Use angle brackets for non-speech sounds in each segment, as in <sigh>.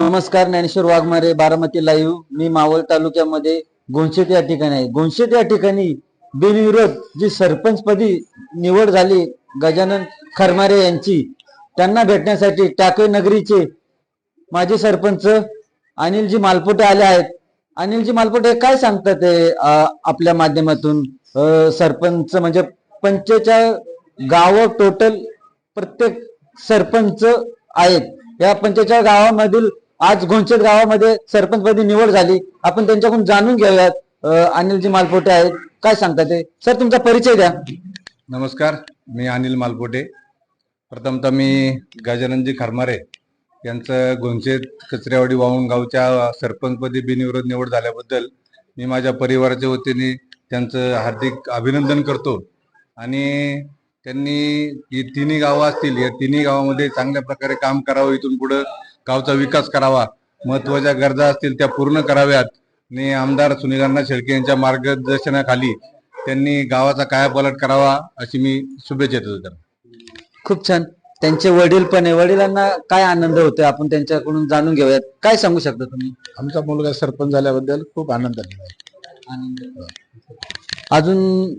नमस्कार ज्ञानेश्वर वाघमारे बारामती लाईव्ह मी मावळ तालुक्यामध्ये गोंशेत या ठिकाणी आहे. गोंशेत या ठिकाणी बिनविरोध जी सरपंचपदी निवड झाली गजानन खरमारे यांची त्यांना भेटण्यासाठी टाके नगरीचे माजी सरपंच अनिलजी मालपोटे आले आहेत. अनिलजी मालपोटे काय सांगतात ते आपल्या माध्यमातून? सरपंच म्हणजे पंचच्या गाव टोटल प्रत्येक सरपंच आहेत. या पंचेचाळ गावामधील आज घोंचेत गावामध्ये सरपंचपदी निवड झाली. आपण त्यांच्याकडून जाणून घेऊयात अनिलजी मालपोटे आहेत. काय सांगतात ते? सर तुमचा परिचय द्या. नमस्कार मी अनिल मालपोटे. प्रथमतः मी गजाननजी खरमारे यांचं घोणचेत कचऱ्यावाडी वाहून गावच्या सरपंचपदी बिनविरोध निवड झाल्याबद्दल मी माझ्या परिवाराच्या वतीने त्यांचं हार्दिक अभिनंदन करतो. आणि त्यांनी ही तिन्ही गावं असतील या तिन्ही गावामध्ये चांगल्या प्रकारे काम करावं इथून पुढं गावचा विकास करावा महत्त्वाच्या गरजा असतील त्या पूर्ण कराव्यात. आणि आमदार सुनीलांना शेळके यांच्या मार्गदर्शनाखाली त्यांनी गावाचा कायापालट करावा अशी मी शुभेच्छा देतो त्यांना. खूप छान. त्यांचे वडील पण आहे. वडिलांना काय आनंद होतोय आपण त्यांच्याकडून जाणून घेऊयात. काय सांगू शकता तुम्ही? आमचा मुलगा सरपंच झाल्याबद्दल खूप आनंद आहे. अजून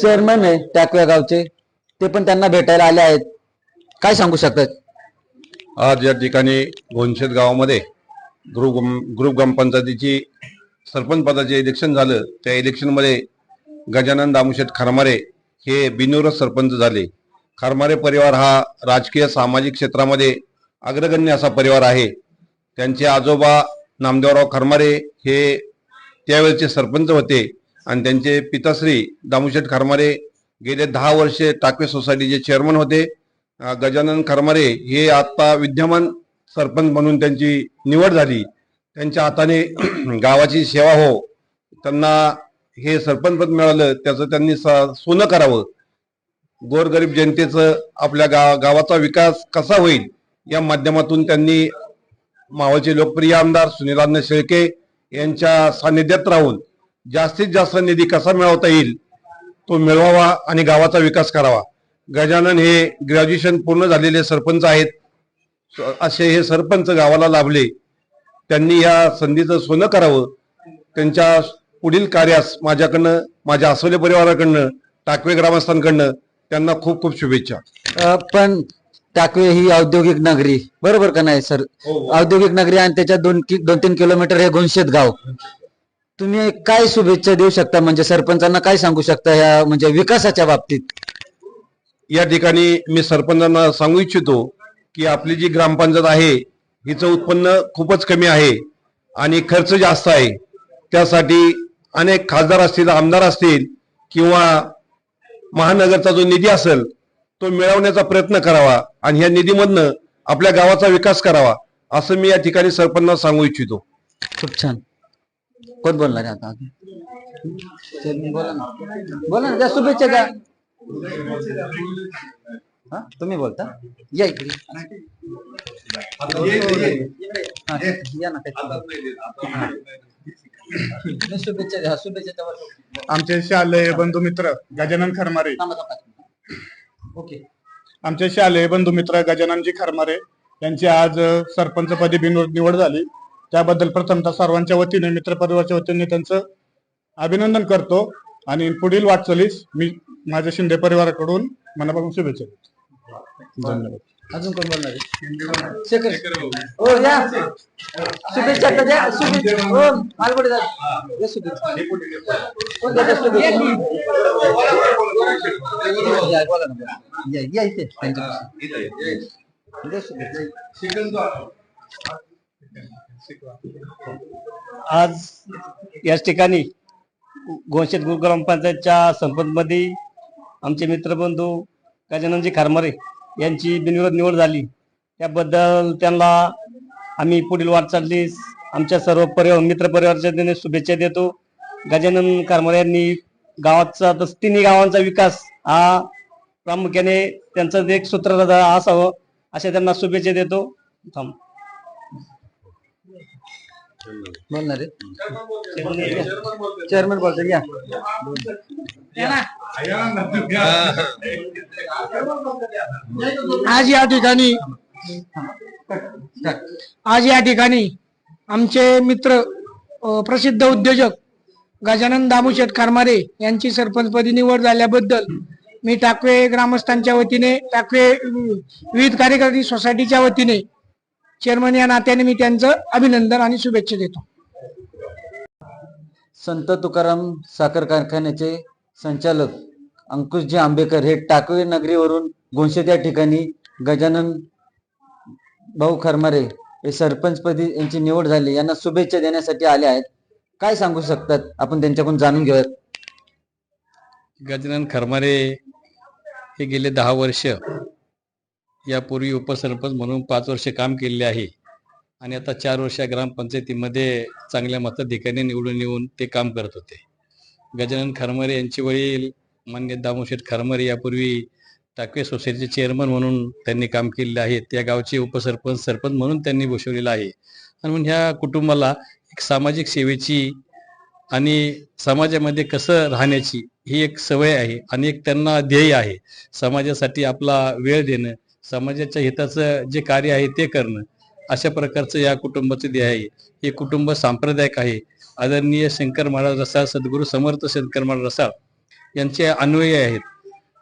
चेअरमन आहे टाकव्या गावचे. ते पण त्यांना भेटायला आले आहेत. काय सांगू शकतात आज या ठिकाणी घोनशेत गावामध्ये ग्रुप ग्रुप ग्रामपंचायतीची सरपंच पदाचे इलेक्शन झालं. त्या इलेक्शनमध्ये गजानन दामुशेठ खरमारे हे बिनविरोध सरपंच झाले. खरमारे परिवार हा राजकीय सामाजिक क्षेत्रामध्ये अग्रगण्य असा परिवार आहे. त्यांचे आजोबा नामदेवराव खरमारे हे त्यावेळेचे सरपंच होते आणि त्यांचे पिताश्री दामुशेठ खरमारे गेले दहा वर्षे टाकवे सोसायटीचे चेअरमन होते. गजानन खरमारे हे आता विद्यमान सरपंच म्हणून त्यांची निवड झाली. त्यांच्या हाताने <clears throat> गावाची सेवा हो त्यांना हे सरपंच पद मिळालं त्याचं त्यांनी स- सोनं करावं. गोरगरीब जनतेचं आपल्या गा गावाचा विकास कसा होईल या माध्यमातून त्यांनी मावळचे लोकप्रिय आमदार सुनीलांना शेळके यांच्या सानिध्यात राहून जास्तीत जास्त निधी कसा मिळवता येईल तो मिळवावा आणि गावाचा विकास करावा. गजानन हे ग्रॅज्युएशन पूर्ण झालेले सरपंच आहेत. असे हे सरपंच गावाला लाभले. त्यांनी या संधीचं सोनं करावं. त्यांच्या पुढील कार्यास माझ्याकडनं माझ्या आसवले परिवाराकडनं टाकवे ग्रामस्थांकडनं त्यांना खूप खूप शुभेच्छा. पण टाकवे ही औद्योगिक नगरी. बरोबर का नाही सर? औद्योगिक नगरी आणि त्याच्या दोन दोन तीन किलोमीटर हे घोंशेत गाव. तुम्ही काय शुभेच्छा देऊ शकता? म्हणजे सरपंचांना काय सांगू शकता या म्हणजे विकासाच्या बाबतीत? या ठिकाणी मी सरपंचांना सांगू इच्छितो की आपली जी ग्रामपंचायत आहे हिचं उत्पन्न खूपच कमी आहे आणि खर्च जास्त आहे. त्यासाठी अनेक खासदार असतील आमदार असतील किंवा महानगरचा जो निधी असेल तो मिळवण्याचा प्रयत्न करावा आणि ह्या निधीमधनं आपल्या गावाचा विकास करावा असं मी या ठिकाणी सरपंचांना सांगू इच्छितो. खूप छान. कोण बोलणार आता? बोला ना. बोला ना शुभेच्छा द्या. हा? तुम्ही बोलता? या इकडे. हा, या ना हा. नाही, शुभेच्छा द्या शुभेच्छा द्या आमचे शालेय बंधू मित्र गजानन खरमारे. ओके. आमचे शालेय बंधू मित्र गजाननजी खरमारे यांची आज अ, सरपंचपदी बिनविरोध निवड झाली. त्याबद्दल प्रथमतः सर्वांच्या वतीने मित्र परिवाराच्या वतीने त्यांचं अभिनंदन करतो. आणि पुढील वाटचालीस मी माझ्या शिंदे परिवाराकडून मनापासून शुभेच्छा देतो धन्यवाद अजून कोण बोलणार आहे? शेखर हो या शुभेच्छा तर द्या शुभेच्छा हो मालगुडी जा द्या शुभेच्छा कोण द्या शुभेच्छा या, बोला ना बोला. या या इथे त्यांच्यापाशी. द्या शुभेच्छा. आज याच ठिकाणी घोषित गुरु ग्रामपंचायतच्या सरपंचमध्ये आमचे मित्रबंधू गजाननजी खारमारे यांची बिनविरोध निवड झाली. त्याबद्दल त्यांना आम्ही पुढील वाटचाली आमच्या सर्व परिवार मित्रपरिवारच्या शुभेच्छा देतो. गजानन खारमारे यांनी गावाचा तस तिन्ही गावांचा विकास हा प्रामुख्याने त्यांचं एक सूत्र असावं अशा त्यांना शुभेच्छा देतो. थांब. बोलणार आहे चेअरमन बोलतो या. आज या ठिकाणी आज या ठिकाणी आमचे मित्र प्रसिद्ध उद्योजक गजानन दामूशेठ खारमारे यांची सरपंचपदी निवड झाल्याबद्दल मी टाकवे ग्रामस्थांच्या वतीने टाकवे विविध कार्यकारी सोसायटीच्या वतीने चेअरमन या नात्याने मी त्यांचं अभिनंदन आणि शुभेच्छा देतो. संत तुकाराम साखर कारखान्याचे संचालक अंकुशजी आंबेकर हे टाकवे नगरीवरून गोंशेत या ठिकाणी गजानन भाऊ खरमारे हे सरपंचपदी यांची निवड झाली. यांना शुभेच्छा देण्यासाठी आले आहेत. काय सांगू शकतात? आपण त्यांच्याकडून जाणून घेऊयात. गजानन खरमारे हे गेले दहा वर्ष. यापूर्वी उपसरपंच म्हणून पाच वर्षे काम केलेले आहे. आणि आता चार वर्ष ग्रामपंचायतीमध्ये चांगल्या मताधिकाने निवडून येऊन ते काम करत होते. गजानन खरमरे यांचे वडील मान्य दामोशेठ खरमरे यापूर्वी टाकवे सोसायटीचे चेअरमन म्हणून त्यांनी काम केलेले आहे. त्या गावचे उपसरपंच सरपंच म्हणून त्यांनी भूषवलेलं आहे. आणि म्हणून ह्या कुटुंबाला एक सामाजिक सेवेची आणि समाजामध्ये कसं राहण्याची ही एक सवय आहे आणि एक त्यांना ध्येय आहे. समाजासाठी आपला वेळ देणं समाजाच्या हिताचं जे कार्य आहे ते करणं अशा प्रकारचं या कुटुंबाचं ध्येय आहे. हे कुटुंब सांप्रदायिक आहे. आदरणीय शंकर महाराज रसाळ सद्गुरू समर्थ शंकर महाराज रसाळ यांचे अन्वयी आहेत.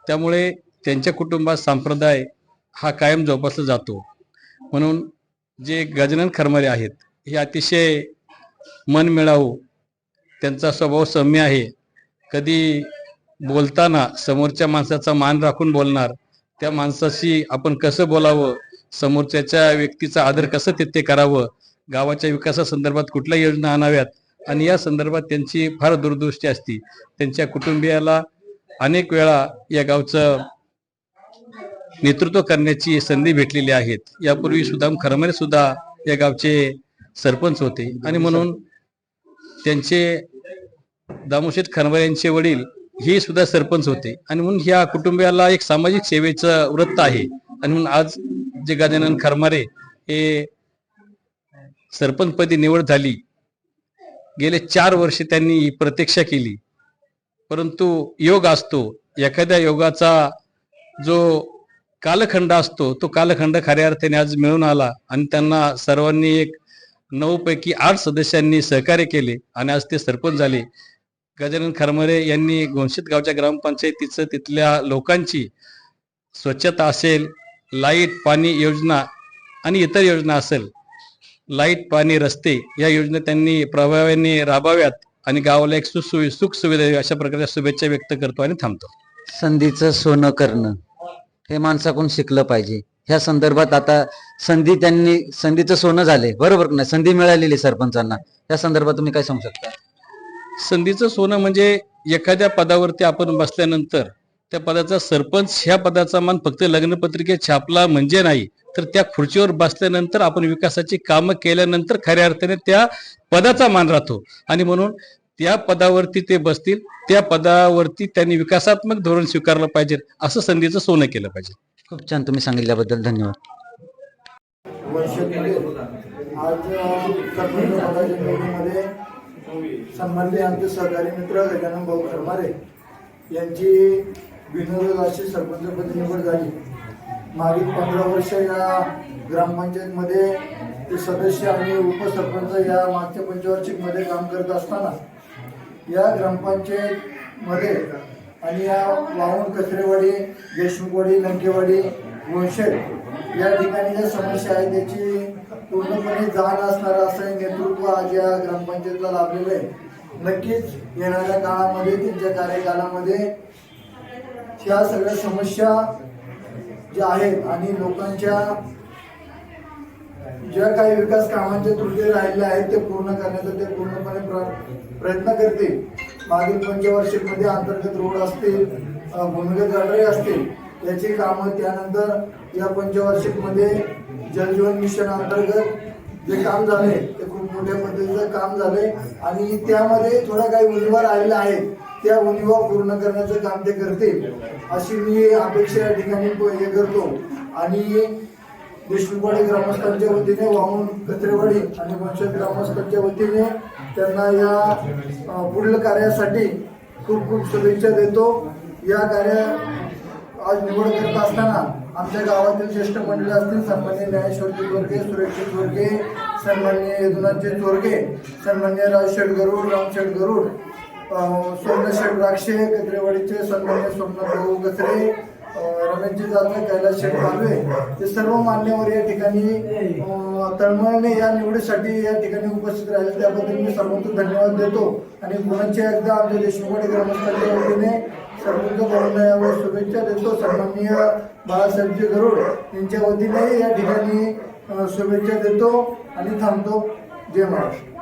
त्यामुळे त्यांच्या कुटुंबात संप्रदाय हा कायम जोपासला जातो. म्हणून जे गजानन खरमारे आहेत हे अतिशय मन मिळावू त्यांचा स्वभाव सौम्य आहे. कधी बोलताना समोरच्या माणसाचा मान राखून बोलणार त्या माणसाशी आपण कसं बोलावं? समोरच्याच्या व्यक्तीचा आदर कसं तिथे करावं? गावाच्या विकासासंदर्भात कुठल्या योजना आणाव्यात? आणि या संदर्भात त्यांची फार दूरदृष्टी असती. त्यांच्या कुटुंबियाला अनेक वेळा या गावचं नेतृत्व करण्याची संधी भेटलेली आहेत. यापूर्वी सुदाम खरमरे म्हणजे सुद्धा या गावचे सरपंच होते. आणि म्हणून त्यांचे दामोशेठ खरमरे यांचे वडील हे सुद्धा सरपंच होते. आणि म्हणून ह्या कुटुंबियाला एक सामाजिक सेवेचं वृत्त आहे. आणि म्हणून आज जे गजानन खरमारे हे सरपंचपदी निवड झाली. गेले चार वर्ष त्यांनी प्रतीक्षा केली. परंतु योग असतो. एखाद्या योगाचा जो कालखंड असतो तो कालखंड खऱ्या अर्थाने आज मिळून आला. आणि त्यांना सर्वांनी एक नऊ पैकी आठ सदस्यांनी सहकार्य केले. आणि आज ते सरपंच झाले. गजानन खरमरे यांनी गोंशीत गावच्या ग्रामपंचायतीचं तिथल्या लोकांची स्वच्छता असेल लाइट पाणी योजना आणि इतर योजना असेल लाइट पाणी रस्ते या योजना त्यांनी प्रभावाने राबाव्यात आणि गावाला एक सुसुवि सुख सुविधा अशा प्रकारच्या शुभेच्छा व्यक्त करतो आणि थांबतो. संधीचं सोनं करणं हे माणसाकडून शिकलं पाहिजे. ह्या संदर्भात आता संधी त्यांनी संधीचं सोनं झाले. बरोबर नाही? संधी मिळालेली सरपंचांना. या संदर्भात तुम्ही काय सांगू शकता? संधीचं सोनं म्हणजे एखाद्या पदावरती आपण बसल्यानंतर त्या पदाचा सरपंच ह्या पदाचा मान फक्त लग्नपत्रिकेत छापला म्हणजे नाही तर त्या खुर्चीवर बसल्यानंतर आपण विकासाची कामं केल्यानंतर खऱ्या अर्थाने त्या पदाचा मान राहतो. आणि म्हणून त्या पदावरती ते बसतील त्या पदावरती त्यांनी विकासात्मक धोरण स्वीकारलं पाहिजे असं संधीचं सोनं केलं पाहिजे. खूप छान तुम्ही सांगितल्याबद्दल धन्यवाद. आज संबंधी आमचे सहकारी मित्र गजानन भाऊ खरमारे यांची बिनविरोध अशी सरपंचपदी निवड झाली. मागील पंधरा वर्ष या ग्रामपंचायतमध्ये ते सदस्य आणि उपसरपंच या मागच्या पंचवार्षिकमध्ये काम करत असताना या ग्रामपंचायतमध्ये आणि या वाहून कचरेवाडी देशमुखवाडी लंकेवाडी वंशेड या ठिकाणी ज्या समस्या आहेत त्याची पूर्णपणे जाण असणारं असं नेतृत्व आज या ग्रामपंचायतला लाभलेलं आहे. नक्कीच येणाऱ्या काळामध्ये त्यांच्या कार्यकालामध्ये त्या सगळ्या समस्या ज्या आहेत आणि लोकांच्या ज्या काही विकास कामांचे त्रुटी राहिलेल्या आहेत ते पूर्ण करण्याचा ते पूर्णपणे प्र- प्रयत्न करतील. मागील पंचवार्षिकमध्ये अंतर्गत रोड असतील भूमिगत गटारे असतील याची कामं त्यानंतर या पंचवार्षिकमध्ये जलजीवन मिशन अंतर्गत जे काम झाले ते खूप मोठ्या पद्धतीचं काम झाले. आणि त्यामध्ये थोड्या काही उणीवा राहिलेल्या आहेत त्या उणीवा पूर्ण करण्याचं काम ते करतील अशी मी अपेक्षा या ठिकाणी हे करतो. आणि देशमुखवाडी ग्रामस्थांच्या वतीने वाहून कचरेवाडी आणि वंशज ग्रामस्थांच्या वतीने त्यांना या पुढील कार्यासाठी खूप खूप शुभेच्छा देतो. या कार्य आज निवड करत असताना आमच्या गावातील ज्येष्ठ मंडळी असतील सन्मान्य ज्ञानेश्वरजी चोरगे सुरेशजी चोरगे सन्मान्य यदुनाथजी चोरगे सन्मान्य राजशेठ गरुड रामशेठ गरुड अं, सोमनाथ राक्षे कत्रेवाडीचे सन्मान्य सोमनाथ भाऊ गसरे रमेशजी जाधव कैलास शेठ पालवे हे सर्व मान्यवर या ठिकाणी अं, तळमळने या निवडीसाठी या ठिकाणी उपस्थित राहिले त्याबद्दल मी सर्वोत्तम धन्यवाद देतो. आणि पुण्याचे एकदा आमच्या देशमुखवाडी ग्रामस्थांच्या वतीने सर्वोच्च भावांना शुभेच्छा देतो. सन्माननीय बाळासाहेबजी गरुड यांच्या वतीने या ठिकाणी शुभेच्छा देतो आणि थांबतो. जय महाराष्ट्र.